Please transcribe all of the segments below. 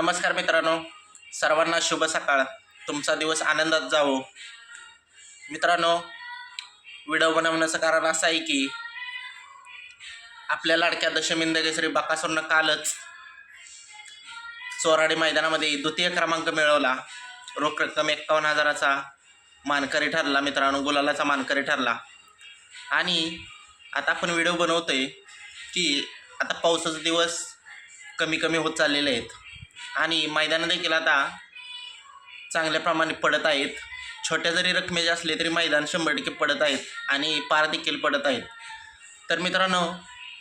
नमस्कार मित्रांनो. सर्वांना शुभ सकाळ. तुमचा दिवस आनंदात जावो. मित्रांनो व्हिडिओ बनवण्याचं कारण असं आहे की आपल्या लाडक्या दशमिंद केसरी बाकासूरनं कालच चोराडी मैदानामध्ये द्वितीय क्रमांक मिळवला. रोख रक्कम एक्कावन्न हजाराचा मानकरी ठरला. मित्रांनो गुलालाचा मानकरी ठरला. आणि आता आपण व्हिडिओ बनवतोय की आता पावसाचे दिवस कमी कमी होत चाललेले आहेत. आणि मैदानं देखील आता चांगल्या प्रमाणे पडत आहेत. छोट्या जरी रकमेचे असले तरी मैदान शंभर टक्के पडत आहेत आणि पार देखील पडत आहेत. तर मित्रांनो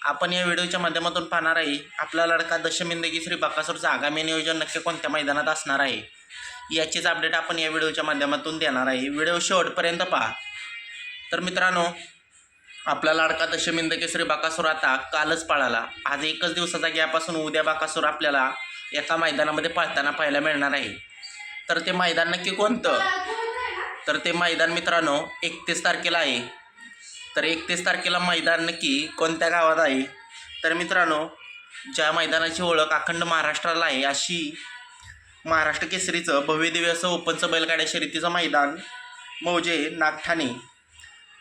आपण या व्हिडिओच्या माध्यमातून पाहणार आहे आपला लडका दशमिंदगी श्री बाकासूरचं आगामी नियोजन नक्की कोणत्या मैदानात असणार आहे? याचीच अपडेट आपण या व्हिडिओच्या माध्यमातून देणार आहे. व्हिडिओ शेवटपर्यंत पहा. तर मित्रांनो आपला लाडका दशमिंद केसरी बाकासूर आता कालच पळाला. आज एकच दिवसाचा गॅप असून उद्या बाकासूर आपल्याला एका मैदानामध्ये पाळताना पाहायला मिळणार आहे. तर ते मैदान नक्की कोणतं? तर ते मैदान मित्रांनो एकतीस तारखेला आहे. तर एकतीस तारखेला मैदान नक्की कोणत्या गावात आहे? तर मित्रांनो ज्या मैदानाची ओळख अखंड महाराष्ट्राला आहे अशी महाराष्ट्र केसरीचं भव्यदिव्य असं ओपनचं बैलगाड्या शर्यतीचं मैदान मौजे नागठाणे.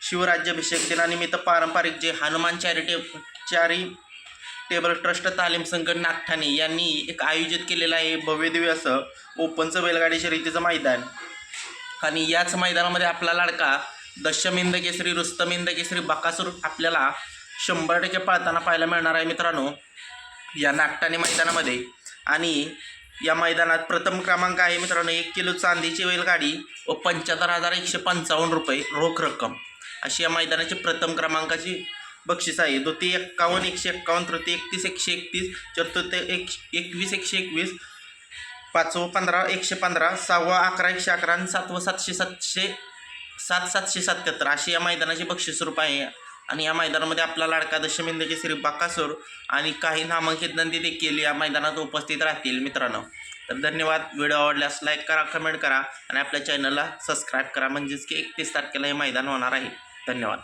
शिवराज्याभिषेक दिनानिमित्त पारंपरिक जे हनुमान चॅरिटे चॅरी टेबल ट्रस्ट तालीम संघ नागठाणे यांनी एक आयोजित केलेलं आहे भव्यदिव्य असं ओपनचं बैलगाडी शर्यतीचं मैदान. आणि याच मैदानामध्ये आपला लाडका दशमिंद केसरी रुस्तमिंद केसरी बकासूर आपल्याला शंभर टक्के पाळताना पाहायला मिळणार आहे मित्रांनो या नागठाणे मैदानामध्ये. आणि या मैदानात प्रथम क्रमांक आहे मित्रांनो एक किलो चांदीची बैलगाडी व पंच्याहत्तर हजार एकशे पंचावन्न रुपये रोख रक्कम. अशी या मैदानाची प्रथम क्रमांकाची बक्षीस आहे. द्वितीय एक्कावन्न एकशे एक्कावन्न तृतीय एकतीस एकशे एकतीस चतुर्थ एक एकवीस एकशे एकवीस पाचवं पंधरा एकशे पंधरा सहावं अकरा एकशे अकरा आणि सातवं सातशे सातशे सात सातशे सत्याहत्तर. अशी या मैदानाची बक्षीस रूप आहे. आणि या मैदानामध्ये आपला लाडका दशमिंदगी श्री बाकासूर आणि काही नामांकित नंदी देखील या मैदानात उपस्थित राहतील मित्रांनो. तर धन्यवाद. व्हिडिओ आवडल्यास लाईक करा कमेंट करा आणि आपल्या चॅनलला सबस्क्राईब करा. म्हणजेच की एकतीस तारखेला हे मैदान होणार आहे. धन्यवाद.